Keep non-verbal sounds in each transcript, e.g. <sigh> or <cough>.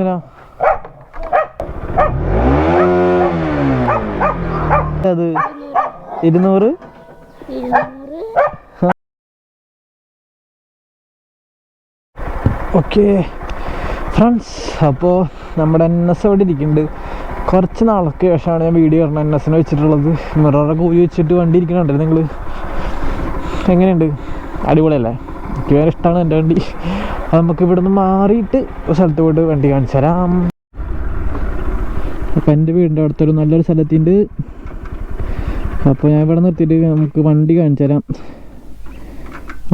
എന്തിനാ അത് ഇരുന്നൂറ്? ഓക്കെ. ഫ്രണ്ട്സ് അപ്പോൾ നമ്മുടെ എൻ എസ് അവിടെ ഇരിക്കുന്നുണ്ട്. കുറച്ച് നാളൊക്കെ ശേഷമാണ് ഞാൻ വീഡിയോ ഇടണം എൻ എസിനെ വെച്ചിട്ടുള്ളത്. മിററൊക്കെ ഉപയോഗിച്ചിട്ട് വണ്ടി ഇരിക്കണുണ്ടായിരുന്നു നിങ്ങൾ എങ്ങനെയുണ്ട്? അടിപൊളിയല്ലേ? എനിക്ക് വേറെ ഇഷ്ടമാണ് എന്റെ വണ്ടി. അത് നമുക്ക് ഇവിടുന്ന് മാറിയിട്ട് ഒരു സ്ഥലത്ത് പോയിട്ട് വണ്ടി കാണിച്ചു തരാം. അപ്പം എന്റെ വീടിന്റെ അടുത്തൊരു നല്ലൊരു സ്ഥലത്തിന്റെ അപ്പോൾ ഞാൻ ഇവിടെ നിർത്തിയിട്ട് നമുക്ക് വണ്ടി കാണിച്ചു തരാം.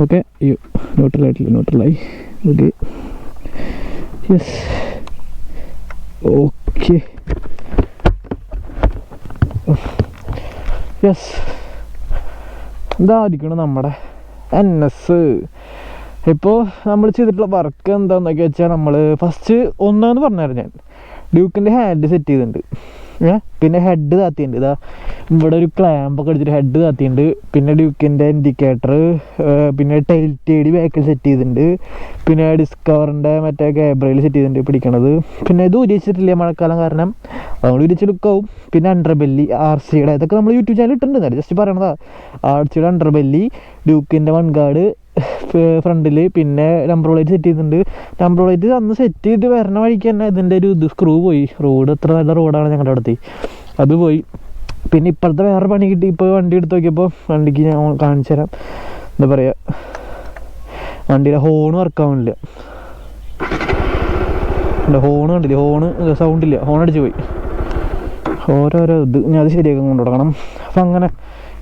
ഓക്കെ അയ്യോ ന്യൂട്രലായിട്ടില്ല ന്യൂട്രലായി ഓക്കെ യെസ് ഓക്കെ യെസ് ഇതായിരിക്കണം നമ്മുടെ എൻ എസ് ഇപ്പോൾ നമ്മൾ ചെയ്തിട്ടുള്ള വർക്ക് എന്താണെന്നൊക്കെ വെച്ചാൽ നമ്മൾ ഫസ്റ്റ് ഒന്നാന്ന് പറഞ്ഞായിരുന്നു ഞാൻ. ഡ്യൂക്കിന്റെ ഹാൻഡ് സെറ്റ് ചെയ്തിട്ടുണ്ട്. പിന്നെ ഹെഡ് താത്തിയുണ്ട്. ഇതാ ഇവിടെ ഒരു ക്ലാമ്പൊക്കെ അടിച്ചിട്ട് ഹെഡ് താത്തിയുണ്ട്. പിന്നെ ഡ്യൂക്കിന്റെ ഇൻഡിക്കേറ്റർ പിന്നെ ടൈൽ ടേഡി ബാക്കിൽ സെറ്റ് ചെയ്തിട്ടുണ്ട് പിന്നെ ഡിസ്കവറിന്റെ മറ്റേ ഗേബ്രയിൽ സെറ്റ് ചെയ്തിട്ടുണ്ട് പിടിക്കണത്. പിന്നെ ഇത് ഉരിച്ചിട്ടില്ല മഴക്കാലം കാരണം? അതുകൊണ്ട് ഉരിച്ച് ലുക്കാവും പിന്നെ അണ്ടർബെല്ലി ആർ സിയുടെ ഇതൊക്കെ നമ്മൾ യൂട്യൂബ് ചാനൽ ഇട്ടിട്ടുണ്ട് ജസ്റ്റ് പറയണതാ. ആർ സിയുടെ അണ്ടർബെല്ലി ഡ്യൂക്കിന്റെ വൺഗാർഡ് ഫ്രണ്ടിൽ പിന്നെ നമ്പർ പ്ലേറ്റ് സെറ്റ് ചെയ്തിട്ടുണ്ട്. നമ്പർ പ്ലേറ്റ് അന്ന് സെറ്റ് ചെയ്ത് വരണ വഴിക്ക് തന്നെ ഇതിന്റെ ഒരു ഇത് സ്ക്രൂ പോയി. റോഡ് എത്ര നല്ല റോഡാണ് ഞങ്ങളുടെ അടുത്ത്. അത് പോയി. പിന്നെ ഇപ്പോഴത്തെ വേറെ പണി കിട്ടി. ഇപ്പോൾ വണ്ടി എടുത്ത് നോക്കിയപ്പോൾ വണ്ടിക്ക് ഞാൻ കാണിച്ചു തരാം. എന്താ പറയുക വണ്ടിയുടെ ഹോൺ വർക്കാവുന്നില്ല ഹോൺ കണ്ടില്ലേ? ഹോണ് സൗണ്ടില്ല ഹോൺ അടിച്ച് പോയി. ഓരോരോ ഇത്. ഞാൻ അത് ശരിയാക്കാൻ കൊണ്ടു കൊടുക്കണം. അപ്പം അങ്ങനെ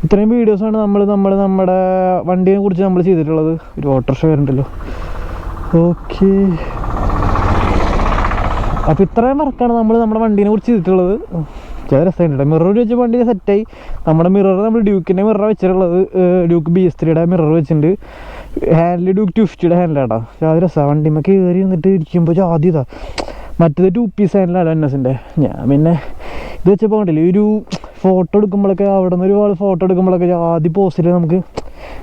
ഇത്രയും വീഡിയോസാണ് നമ്മൾ നമ്മൾ നമ്മുടെ വണ്ടിയെ കുറിച്ച് നമ്മൾ ചെയ്തിട്ടുള്ളത്. ഒരു ഓട്ടോറിക്ഷ വരുന്നുണ്ടല്ലോ. ഓക്കെ. അപ്പോൾ ഇത്രയും വർക്കാണ് നമ്മൾ നമ്മുടെ വണ്ടീനെ കുറിച്ച് ചെയ്തിട്ടുള്ളത്. ചില രസമുണ്ട് മിറർ വെച്ച് വണ്ടി സെറ്റായി. നമ്മുടെ മിറർ നമ്മൾ ഡ്യൂക്കിന്റെ മിറർ വെച്ചിട്ടുള്ളത്. ഡ്യൂക്ക് ബി എസ് ത്രീയുടെ മിറർ വെച്ചിട്ടുണ്ട്. ഹാൻഡിൽ ഡ്യൂക്ക് ടു ഫിഫ്റ്റിയുടെ ഹാൻഡിലാണ് അത് രസമാണ് വണ്ടിമ കയറി നിന്നിട്ട് ഇരിക്കുമ്പോൾ ആദ്യം മറ്റേത് ടു പീസ് ഹാൻഡിലാണ് എൻ എസിന്റെ ഞാൻ പിന്നെ ഇത് വെച്ചപ്പോൾ കണ്ടില്ലേ? ഒരു ഫോട്ടോ എടുക്കുമ്പോഴൊക്കെ അവിടെ നിന്ന് ഒരുപാട് ഫോട്ടോ എടുക്കുമ്പോഴൊക്കെ ജാതി പോസ്റ്റിൽ നമുക്ക്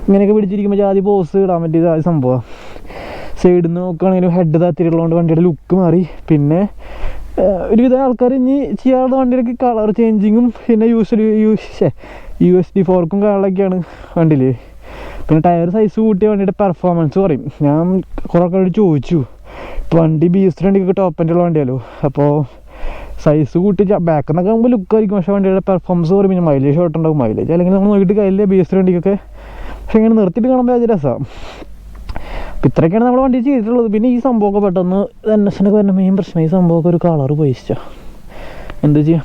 ഇങ്ങനെയൊക്കെ പിടിച്ചിരിക്കുമ്പോൾ ജാതി പോസ്റ്റ് ഇടാൻ പറ്റിയത് ആ സംഭവമാണ് സൈഡിൽ നിന്ന് നോക്കുകയാണെങ്കിലും ഹെഡ് താത്തിരിയുള്ളതുകൊണ്ട് വണ്ടിയുടെ ലുക്ക് മാറി. പിന്നെ ഒരുവിധ ആൾക്കാർ ഇനി ചെയ്യാറുള്ള വണ്ടിയിലൊക്കെ കളർ ചേഞ്ചിങ്ങും പിന്നെ യൂസ് യു യു എസ് ഡി ഫോർക്കും കളറൊക്കെയാണ് വണ്ടിയിൽ പിന്നെ ടയർ സൈസ് കൂട്ടിയ വണ്ടിയുടെ പെർഫോമൻസ് പറയും. ഞാൻ കുറേ ആൾക്കാരോട് ചോദിച്ചു. ഇപ്പോൾ വണ്ടി എസ് വണ്ടിക്ക് ടോപ്പ് എന്റെ ഉള്ള വണ്ടിയല്ലോ അപ്പോൾ സൈസ് കൂട്ടി ബാക്കിൽ നിന്നൊക്കെ ആകുമ്പോൾ ലുക്ക് ആയിരിക്കും. പക്ഷേ വണ്ടിയുടെ പെർഫോമൻസ് പറയും പിന്നെ മൈലേജ് ഷോട്ട് മൈലേജ് അല്ലെങ്കിൽ നമ്മൾ നോക്കിയിട്ട് കയ്യിലെ ബി എസ് വണ്ടിക്കൊക്കെ പക്ഷേ ഇങ്ങനെ നിർത്തിയിട്ട് കാണുമ്പോൾ അത് രസമാണ് അപ്പം ഇത്രയൊക്കെയാണ് നമ്മുടെ വണ്ടി ചെയ്തിട്ടുള്ളത്. പിന്നെ ഈ സംഭവമൊക്കെ പെട്ടെന്ന് എൻ എസിനൊക്കെ വരുന്ന മെയിൻ പ്രശ്നം ഈ സംഭവമൊക്കെ ഒരു കളർ പോയിച്ചാ എന്ത് ചെയ്യാം?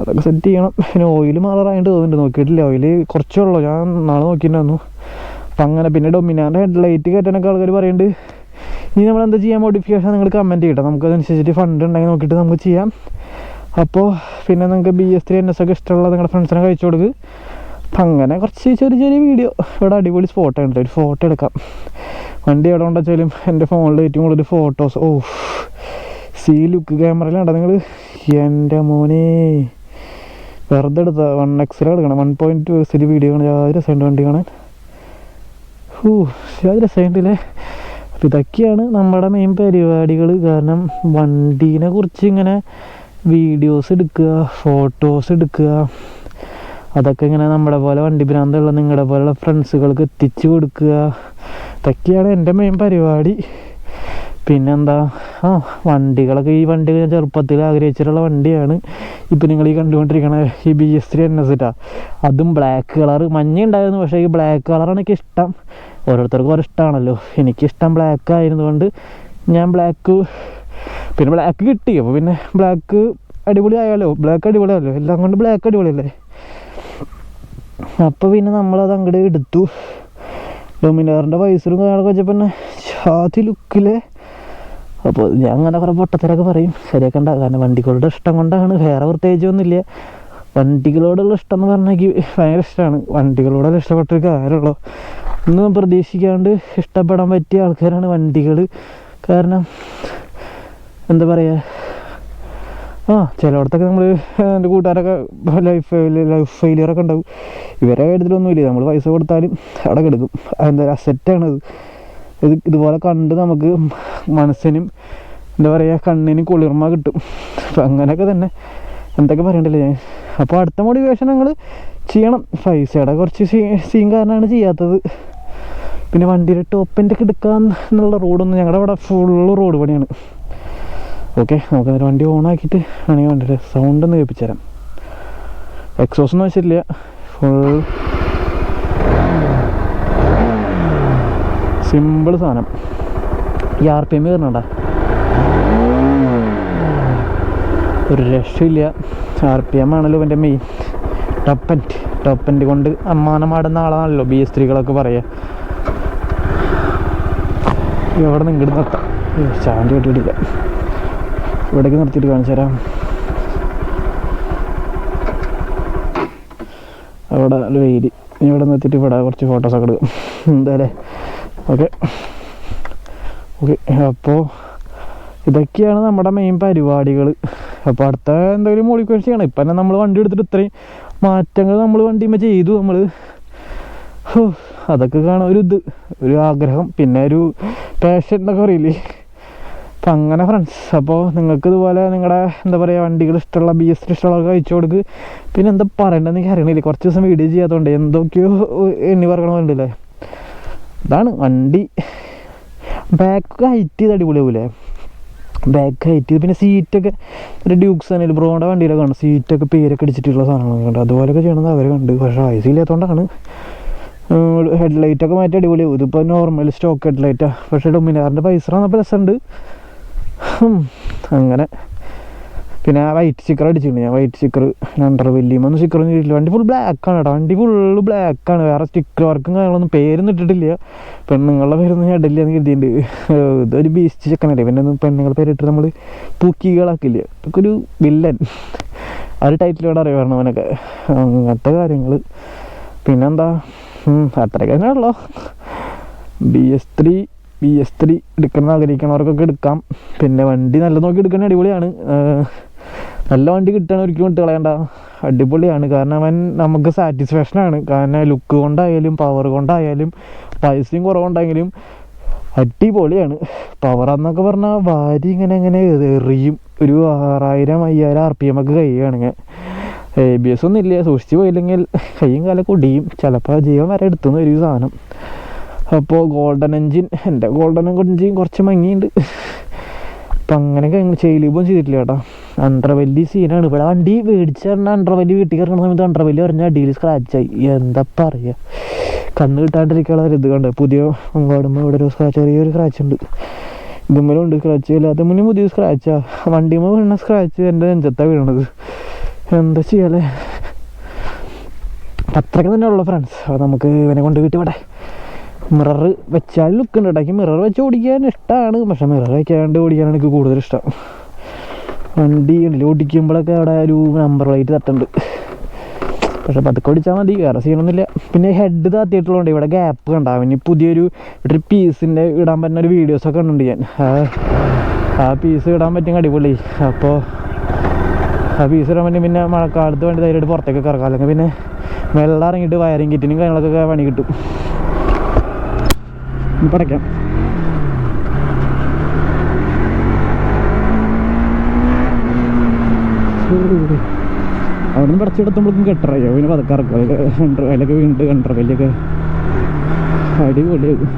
അതൊക്കെ സെറ്റ് ചെയ്യണം. പിന്നെ ഓയിൽ മാറാറായിട്ട് തോന്നുന്നുണ്ട്. നോക്കിയിട്ടില്ല. ഓയിൽ കുറച്ചേ ഉള്ളൂ. ഞാൻ നാളെ നോക്കിയിട്ടുണ്ടായിരുന്നു. അപ്പം അങ്ങനെ പിന്നെ ഡൊമിനാന്റെ ഹെഡ് ലൈറ്റ് കയറ്റാനൊക്കെ ആൾക്കാർ പറയുന്നുണ്ട് ഇനി നമ്മൾ എന്താ ചെയ്യാൻ മോഡിഫിക്കേഷൻ നിങ്ങൾ കമന്റ് ചെയ്യട്ടോ. നമുക്ക് അതനുസരിച്ചിട്ട് ഫണ്ട് ഉണ്ടെങ്കിൽ നോക്കിയിട്ട് നമുക്ക് ചെയ്യാം. അപ്പോൾ പിന്നെ നിങ്ങൾക്ക് B S three N S ഒക്കെ ഇഷ്ടമുള്ള നിങ്ങളുടെ ഫ്രണ്ട്സിനെ കഴിച്ചു കൊടുക്കുക അപ്പം അങ്ങനെ കുറച്ച് ചെറിയ ചെറിയ വീഡിയോ ഇവിടെ അടിപൊളി സ്പോട്ട് ഉണ്ട് ഒരു ഫോട്ടോ എടുക്കാം. വണ്ടി എവിടെ ഉണ്ടെച്ചാലും എന്റെ ഫോണിൽ ഏറ്റവും കൂടുതൽ ഫോട്ടോസ് ഓ സി ലുക്ക് ക്യാമറയിലുണ്ടോ നിങ്ങൾ എന്റെ മോനെ. വെറുതെ എടുത്ത വൺ എക്സിൽ എടുക്കണം. വൺ പോയിന്റ് എക്സിൽ വീഡിയോ കാണാൻ യാതൊരു രസമുണ്ട് വണ്ടി കാണാൻ. ഹൂ യാതൊരു രസമുണ്ടല്ലേ അപ്പോൾ ഇതൊക്കെയാണ് നമ്മുടെ മെയിൻ പരിപാടികൾ കാരണം വണ്ടീനെ കുറിച്ച് ഇങ്ങനെ വീഡിയോസ് എടുക്കുക ഫോട്ടോസ് എടുക്കുക. അതൊക്കെ ഇങ്ങനെ നമ്മുടെ പോലെ വണ്ടി ഭ്രാന്തുള്ള നിങ്ങളുടെ പോലെയുള്ള ഫ്രണ്ട്സുകൾക്ക് എത്തിച്ചു കൊടുക്കുക. ഇതൊക്കെയാണ് എന്റെ മെയിൻ പരിപാടി. പിന്നെന്താ? ആ വണ്ടികളൊക്കെ ഈ വണ്ടി ഞാൻ ചെറുപ്പത്തിൽ ആഗ്രഹിച്ചിട്ടുള്ള വണ്ടിയാണ്. ഇപ്പം നിങ്ങൾ ഈ കണ്ടുകൊണ്ടിരിക്കണ ഈ B S three N S ഇട്ടാ അതും ബ്ലാക്ക് കളർ മഞ്ഞ ഉണ്ടായിരുന്നു പക്ഷേ ഈ ബ്ലാക്ക് കളറാണ് എനിക്ക് ഇഷ്ടം. ഓരോരുത്തർക്കും ഓരോ ഇഷ്ടമാണല്ലോ എനിക്കിഷ്ടം ബ്ലാക്ക് ആയതുകൊണ്ട് ഞാൻ ബ്ലാക്ക് പിന്നെ ബ്ലാക്ക് കിട്ടി. അപ്പോൾ പിന്നെ ബ്ലാക്ക് അടിപൊളി ആയാലോ ബ്ലാക്ക് അടിപൊളിയാലോ എല്ലാം കൊണ്ട് ബ്ലാക്ക് അടിപൊളിയല്ലേ. അപ്പോൾ പിന്നെ നമ്മളത് അങ്ങോട്ട് എടുത്തു. ഡൊമിനാറിന്റെ വയസ്സിലും കാണാനൊക്കെ വെച്ചപ്പോൾ പിന്നെ ഷാതി ലുക്കിലെ അപ്പോൾ ഞാൻ അങ്ങനെ കുറേ പൊട്ടത്തരൊക്കെ പറയും. ശരിയാക്കണ്ട കാരണം വണ്ടികളുടെ ഇഷ്ടം കൊണ്ടാണ്. വേറെ പ്രത്യേകിച്ചൊന്നുമില്ല. വണ്ടികളോടുള്ള ഇഷ്ടം എന്ന് പറഞ്ഞാൽ എനിക്ക് ഭയങ്കര ഇഷ്ടമാണ് വണ്ടികളോടുള്ള ഇഷ്ടപ്പെട്ടൊരു കാര്യമുള്ളൂ ഒന്നും പ്രതീക്ഷിക്കാണ്ട് ഇഷ്ടപ്പെടാൻ പറ്റിയ ആൾക്കാരാണ് വണ്ടികൾ കാരണം എന്താ പറയുക ആ ചിലയിടത്തൊക്കെ നമ്മൾ എന്റെ കൂട്ടുകാരൊക്കെ ലൈഫ് ലൈഫ് ഫെയിലിയറൊക്കെ ഉണ്ടാവും. ഇവരെ കാര്യത്തിലൊന്നുമില്ല നമ്മൾ പൈസ കൊടുത്താലും അവിടെ കിടക്കും. അതെന്താ അസറ്റാണത് ഇത് ഇതുപോലെ കണ്ട് നമുക്ക് മനസ്സിനും എന്താ പറയുക കണ്ണിനും കുളിർമ കിട്ടും. അപ്പം അങ്ങനെയൊക്കെ തന്നെ. എന്തൊക്കെ പറയണ്ടല്ലേ ഞാൻ? അപ്പോൾ അടുത്ത മോട്ടിവേഷൻ ഞങ്ങൾ ചെയ്യണം. പൈസയുടെ കുറച്ച് സീൻ കാരണമാണ് ചെയ്യാത്തത്. പിന്നെ വണ്ടിയുടെ ടോപ്പിന്റെ എടുക്കാൻ എന്നുള്ള റോഡൊന്നും ഞങ്ങളുടെ അവിടെ ഫുള്ള് റോഡ് പണിയാണ്. ഓക്കെ നമുക്ക് അന്നേരം വണ്ടി ഓൺ ആക്കിയിട്ട് വേണമെങ്കിൽ വണ്ടിയുടെ സൗണ്ട് ഒന്ന് കേൾപ്പിച്ചു എക്സോസ് ഒന്നും വെച്ചിട്ടില്ല ഫുൾ സിമ്പിൾ സാധനം. ഈ ആർ പി എം കയറണണ്ട ഒരു രക്ഷയില്ല. ആർ പി എം ആണല്ലോ എന്റെ മെയിൻ ടപ്പന്റ് ടപ്പന്റ് കൊണ്ട് അമ്മാനമാടുന്ന ആളാണല്ലോ ബി എസ് സ്ത്രീകളൊക്കെ പറയുക. എവിടെ നിന്ന് ഇങ്ങോട്ട് നിർത്താം. സ്റ്റാൻഡ് കിട്ടിയിട്ടില്ല ഇവിടേക്ക് നിർത്തിയിട്ട് കാണിച്ചു തരാം. അവിടെ നല്ല വെയിൽ ഇനി ഇവിടെ നിർത്തിയിട്ട് ഇവിടെ കുറച്ച് ഫോട്ടോസൊക്കെ എടുക്കും. എന്തായാലേ. ഓക്കെ ഓക്കെ അപ്പോൾ ഇതൊക്കെയാണ് നമ്മുടെ മെയിൻ പരിപാടികൾ അപ്പോൾ അടുത്ത എന്തെങ്കിലും മോഡിഫിക്കേഷൻ ചെയ്യണം ഇപ്പം തന്നെ നമ്മൾ വണ്ടി എടുത്തിട്ട് ഇത്രയും മാറ്റങ്ങൾ നമ്മൾ വണ്ടിയുമ്പോൾ ചെയ്തു നമ്മൾ അതൊക്കെ കാണാൻ ഒരു ഇത് ഒരു ആഗ്രഹം പിന്നെ ഒരു പാഷൻ എന്നൊക്കെ പറയില്ലേ? അപ്പം അങ്ങനെ ഫ്രണ്ട്സ് അപ്പോൾ നിങ്ങൾക്ക് ഇതുപോലെ നിങ്ങളുടെ എന്താ പറയുക വണ്ടികൾ ഇഷ്ടമുള്ള ബി എസ് ഇഷ്ടമുള്ളവർക്ക് അയച്ചു കൊടുക്ക്. പിന്നെ എന്താ പറയണ്ടെന്ന് എനിക്ക് അറിയണില്ല. കുറച്ച് ദിവസം വീഡിയോ ചെയ്യാത്തതുകൊണ്ട് എന്തൊക്കെയോ എണ്ണി പറയണമെന്നുണ്ടല്ലേ ഇതാണ് വണ്ടി. ബാക്ക് ഹൈറ്റ് ചെയ്ത് അടിപൊളിയാവൂലേ ബാക്ക് ഹൈറ്റ് ചെയ്ത്. പിന്നെ സീറ്റൊക്കെ ഒരു ഡ്യൂക്സ് തന്നെ ബ്രോയുടെ വണ്ടിയിലൊക്കെ കാണും. സീറ്റൊക്കെ പേരൊക്കെ അടിച്ചിട്ടുള്ള സാധനങ്ങളൊക്കെ ഉണ്ട് അതുപോലെയൊക്കെ ചെയ്യണമെന്ന് അവർ കണ്ട്. പക്ഷേ ഐസ് ഇല്ലാത്തതുകൊണ്ടാണ് ഹെഡ് ലൈറ്റൊക്കെ മാറ്റി അടിപൊളിയാവും ഇതിപ്പോൾ നോർമൽ സ്റ്റോക്ക് ഹെഡ് ലൈറ്റാണ് പക്ഷേ ഡൊമിനാറിന്റെ പൈസ വന്നപ്പോൾ രസമുണ്ട്. അങ്ങനെ. പിന്നെ ആ വൈറ്റ് സ്റ്റിക്കർ അടിച്ചിട്ടുണ്ട് ഞാൻ. വൈറ്റ് സ്റ്റിക്കർ അണ്ടർ സ്റ്റിക്കർ ഒന്നും ചെയ്തിട്ടില്ല വണ്ടി ഫുൾ ബ്ലാക്ക് ആണ് കേട്ടോ വണ്ടി ഫുള്ള് ആണ്. വേറെ സ്റ്റിക്കർ വർക്കും കാര്യങ്ങളൊന്നും പേരൊന്നും ഇട്ടിട്ടില്ല. പെണ്ണുങ്ങളുടെ പേരൊന്നും ഞാൻ ഇടില്ല എന്ന് കരുതിയിട്ടുണ്ട്. ഇതൊരു ബീസ്റ്റ് ചെക്കനല്ലേ. പിന്നെ ഒന്നും പെണ്ണുങ്ങളുടെ പേരിട്ട് നമ്മൾ പൂക്കികളാക്കില്ല. ഇതൊക്കെ ഒരു വില്ലൻ ആ ഒരു ടൈറ്റിലൂടെ അറിയാമായിരുന്നു അവനൊക്കെ അങ്ങനത്തെ കാര്യങ്ങൾ പിന്നെന്താ? അത്രയൊക്കെ തന്നെ ഉള്ളൂ. B S three B S three എടുക്കണം ആഗ്രഹിക്കണവർക്കൊക്കെ എടുക്കാം. പിന്നെ വണ്ടി നല്ല നോക്കി എടുക്കണ അടിപൊളിയാണ്. നല്ല വണ്ടി കിട്ടുകയാണ് ഒരിക്കലും ഇട്ട് കളയണ്ട. അടിപൊളിയാണ്. കാരണം അവൻ നമുക്ക് സാറ്റിസ്ഫാക്ഷനാണ് കാരണം ലുക്ക് കൊണ്ടായാലും പവർ കൊണ്ടായാലും പൈസയും കുറവുണ്ടെങ്കിലും അടിപൊളിയാണ്. പവർ എന്നൊക്കെ പറഞ്ഞാൽ വാരി ഇങ്ങനെ ഇങ്ങനെ എറിയും. ഒരു ആറായിരം അയ്യായിരം ആർ പി എം ഒക്കെ കഴിയുകയാണെങ്കിൽ. എ ബി എസ് ഒന്നും ഇല്ല സൂക്ഷിച്ച് പോയില്ലെങ്കിൽ <laughs> കയ്യും കാലൊക്കെ ഒടിയും. ചിലപ്പോൾ ജീവൻ വരെ എടുത്തുനിന്ന് ഒരു സാധനം. അപ്പോൾ ഗോൾഡൻ എൻജിൻ എന്റെ ഗോൾഡൻ എൻജിൻ കുറച്ച് മങ്ങിയുണ്ട്. അപ്പം അങ്ങനെയൊക്കെ ഞങ്ങൾ ചെയ്യലിപ്പം ചെയ്തിട്ടില്ല കേട്ടോ. അണ്ടർവെല്ലി സീനാണ് ഇവിടെ വണ്ടി മേടിച്ച് പറഞ്ഞാൽ അണ്ടർവെല്ലി വീട്ടിൽ കയറുന്ന സമയത്ത് അണ്ടർവെല്ലി പറഞ്ഞാൽ അടിയിൽ സ്ക്രാച്ചായി എന്താ പറയുക കണ്ണ് കിട്ടാണ്ടിരിക്കാനുള്ള ഇത് കണ്ട്. പുതിയ മങ്ങാടുമ്പോൾ ഇവിടെ ഒരു സ്ക്രാച്ച് ചെറിയൊരു സ്ക്രാച്ച് ഉണ്ട്. ഇതുമ്മലും ഉണ്ട് സ്ക്രാച്ച് അല്ലാതെ മുന്നേ പുതിയ സ്ക്രാച്ചാണ് വണ്ടിയുമ്പോൾ വീണ സ്ക്രാച്ച് എന്റെ നെഞ്ചത്താണ് വീണത്. എന്താ ചെയ്യാല്ലേ അത്രയ്ക്ക് തന്നെ ഉള്ളു ഫ്രണ്ട്സ് അപ്പോൾ നമുക്ക് ഇവനെ കൊണ്ട് വീട്ടിൽ വിടെ. മിറർ വെച്ചാൽ ലുക്ക് ഉണ്ട് ഇടയ്ക്ക് മിറർ വെച്ച് ഓടിക്കാൻ ഇഷ്ടമാണ് പക്ഷെ മിറർ വെക്കാണ്ട് ഓടിക്കാനാണ് എനിക്ക് കൂടുതൽ ഇഷ്ടം. വണ്ടി ഉണ്ടല്ലോ ഓടിക്കുമ്പോഴൊക്കെ അവിടെ ഒരു നമ്പർ പ്ലേറ്റ് തട്ടുണ്ട്. പക്ഷെ പതുക്കെ ഓടിച്ചാൽ മതി. വേറെ സീനൊന്നുമില്ല പിന്നെ ഹെഡ് താത്തിയിട്ടുള്ളതുകൊണ്ട് ഇവിടെ ഗ്യാപ്പ് കണ്ടാവും ഇനി പുതിയൊരു ഒരു പീസിന്റെ ഇടാൻ പറ്റുന്ന ഒരു വീഡിയോസൊക്കെ ഉണ്ട് ഞാൻ. ആ- പീസ് ഇടാൻ പറ്റും അടിപൊളി. അപ്പോൾ പീസ് ഇടാൻ വേണ്ടി പിന്നെ മഴക്കാലത്ത് വേണ്ടി ധൈര്യമായിട്ട് പുറത്തേക്ക് ഇറക്കാം അല്ലെങ്കിൽ പിന്നെ വെള്ളം ഇറങ്ങിയിട്ട് വയറിങ് കിറ്റിനും കാര്യങ്ങളൊക്കെ പണി കിട്ടും. പടയ്ക്കാം. അവിടെ നിന്ന് പടച്ചെടുത്തുമ്പോഴേക്കും കെട്ടറയോ പിന്നെ പതുക്കെ ഇറക്കും അതിലൊക്കെ വീണിട്ട് കണ്ടറവല്ലൊക്കെ അടിപൊളിയാകും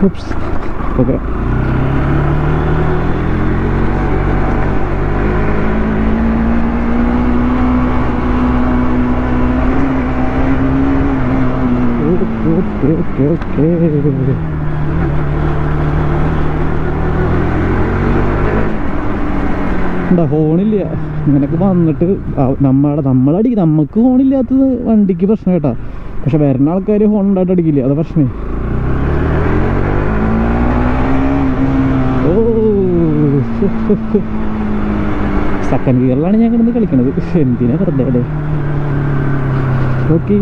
ഓക്കെ ഓക്കെ ഓക്കെ ഓക്കെ എന്താ ഫോണില്ല. നിനക്ക് വന്നിട്ട് നമ്മളെ നമ്മളടി നമുക്ക് ഫോണില്ലാത്തത് വണ്ടിക്ക് പ്രശ്നം കേട്ടാ. പക്ഷെ വരുന്ന ആൾക്കാർ ഫോൺ ഉണ്ടായിട്ട് അടിക്കില്ല? അത് പ്രശ്നേ. ഓ. സെക്കൻഡ് ഗിയറിലാണ് ഞാൻ കിടന്ന് കളിക്കണത്. എന്തിനാ വെറുതെ ഓക്കെ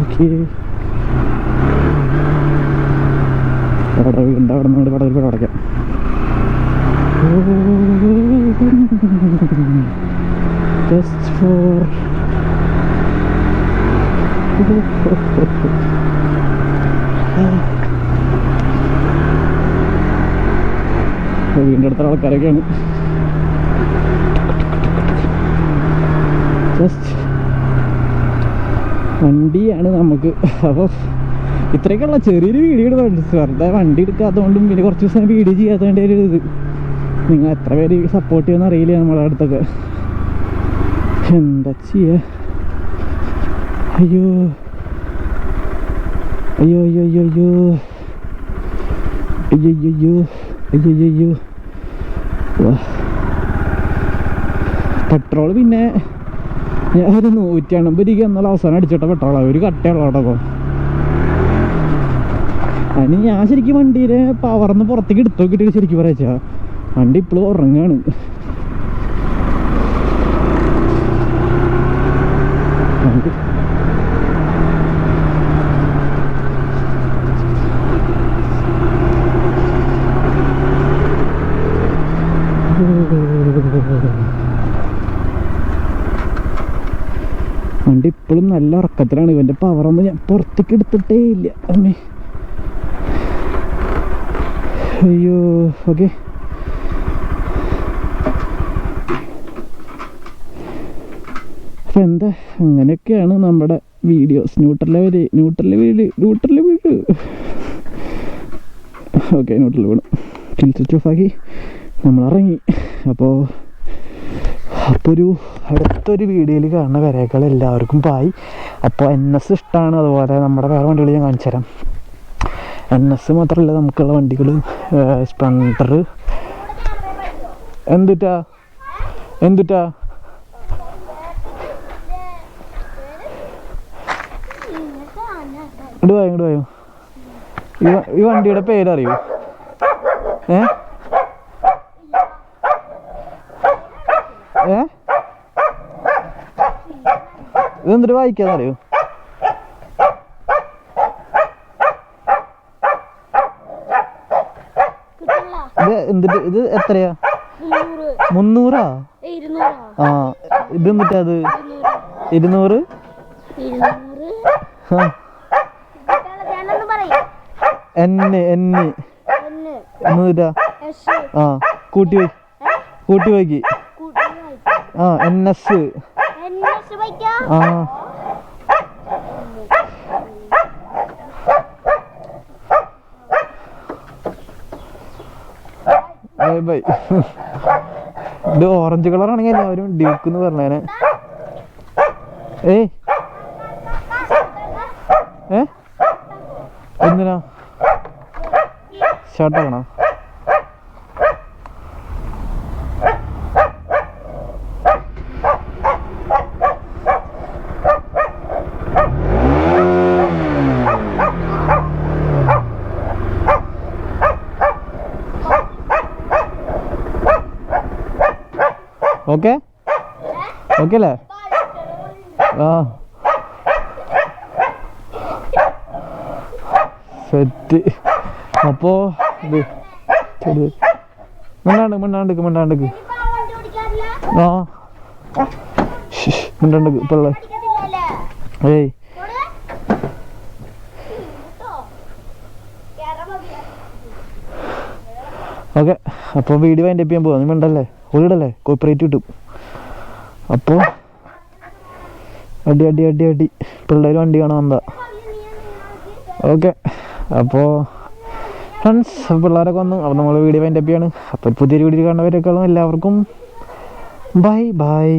ഓക്കെ കടവ് ഉണ്ട് അവിടെ നിന്ന് കടവിൽ കൂടെ അടയ്ക്കാം ഫോർ വീണ്ടും അടുത്ത ആൾക്കാരൊക്കെയാണ് ജസ്റ്റ് വണ്ടിയാണ് നമുക്ക് അപ്പോൾ ഇത്രയൊക്കെയുള്ള ചെറിയൊരു വീഡിയോ ഇടുന്നുണ്ട് വെറുതെ വണ്ടി എടുക്കാത്തതുകൊണ്ടും പിന്നെ കുറച്ച് ദിവസം വീഡിയോ ചെയ്യാത്തതിന്റെ ഒരു ഇത്. നിങ്ങൾ എത്ര പേര് സപ്പോർട്ട് ചെയ്യുമെന്ന് അറിയില്ല നമ്മളെ അടുത്തൊക്കെ. എന്താ ചെയ്യ? അയ്യോ. അയ്യോ അയ്യോ അയ്യോ അയ്യോ. അയ്യോ അയ്യോ അയ്യോ. അയ്യോ പെട്രോൾ പിന്നെ ഞാൻ ഒരു നൂറ്റി എൺപത് രൂപ എന്നുള്ള അവസാനം അടിച്ചിട്ട പെട്രോളാണ് ഒരു കട്ടയുള്ള കേട്ടോ അതിന് ഞാൻ ശരിക്കും വണ്ടിയിലെ പവർന്ന് പുറത്തേക്ക് എടുത്തു നോക്കിയിട്ട് ശരിക്കും പറയാ വണ്ടി ഇപ്പോഴും ഉറങ്ങാണ്. വണ്ടി. ഇപ്പോഴും നല്ല ഉറക്കത്തിലാണ്. ഇവന്റെ പവറൊന്നും ഞാൻ പുറത്തേക്ക് എടുത്തിട്ടേ ഇല്ല. അമ്മേ. അയ്യോ ഓക്കെ. അപ്പം എന്താ അങ്ങനെയൊക്കെയാണ് നമ്മുടെ വീഡിയോസ് ന്യൂട്രലിലെ വരെ ന്യൂട്രലിലെ വീട് ന്യൂട്രലിലെ വീട് ഓക്കെ ന്യൂട്രലിൽ വീണു. സ്വിച്ച് ഓഫ് ആക്കി. നമ്മൾ ഇറങ്ങി. അപ്പോൾ അപ്പോൾ ഒരു അടുത്തൊരു വീഡിയോയിൽ കാണുന്ന വരേക്കാൾ എല്ലാവർക്കും പായി അപ്പോൾ എൻ എസ് ഇഷ്ടമാണ്. അതുപോലെ നമ്മുടെ വേറെ വണ്ടികൾ ഞാൻ കാണിച്ചു തരാം എൻ എസ് മാത്രമല്ല നമുക്കുള്ള വണ്ടികൾ സ്പ്ലണ്ടർ എന്തുട്ടാ? എന്തുട്ടാ? ഇങ്ങോട്ട് പോയോ ഇങ്ങോട്ട് പോയോ ഈ വണ്ടിയുടെ പേരറിയോ? ഏ? ഏ? ഇതെന്തിട്ട് വായിക്കാന്നറിയോ? എന്തിട്ട് ഇത് എത്രയാ? മുന്നൂറാ. ആ ഇത് എന്നിട്ട് അത്? ഇരുന്നൂറ്. എന്നെ എന്നെ. ആ കൂട്ടി കൂട്ടി വൈകി ആ എൻ എസ്. ആ. ബൈ. ഇത് ഓറഞ്ച് കളർ ആണെങ്കിൽ എല്ലാവരും ഡ്യൂക്ക് എന്ന് പറഞ്ഞേനെ. ഏയ്. ഏ? എന്തിനാ? ഷർട്ടാണോ ഓക്കെ? ഓക്കെ അല്ലേ ആ. സെറ്റ്. അപ്പോ ഇത് ചെടി. മിണ്ടാണ്ട് മിണ്ടാണ്ടിക്ക് മിണ്ടാണ്ടിക്ക് ആ. മിണ്ടാണ്ടിക്ക് പിള്ള ഓടിക്കത്തില്ലല്ലേ ഏയ്. ഓക്കെ അപ്പോൾ വീഡിയോ അതിന്റെ ചെയ്യാൻ പോവാം. നീ മിണ്ടല്ലേ? ഒളിടല്ലേ കോപ്പറേറ്റ് കിട്ടും അപ്പോൾ അടി അടി അടി അടി. പിള്ളേർ വണ്ടി കാണാൻ വന്നതാ. ഓക്കെ. അപ്പോൾ ഫ്രണ്ട്സ് പിള്ളേരൊക്കെ വന്നു. അപ്പോൾ നമ്മൾ വീഡിയോ അപ്പ് ചെയ്യാണ്. അപ്പോൾ പുതിയൊരു വീഡിയോ കാണുന്നവരെക്കാളും എല്ലാവർക്കും ബൈ ബൈ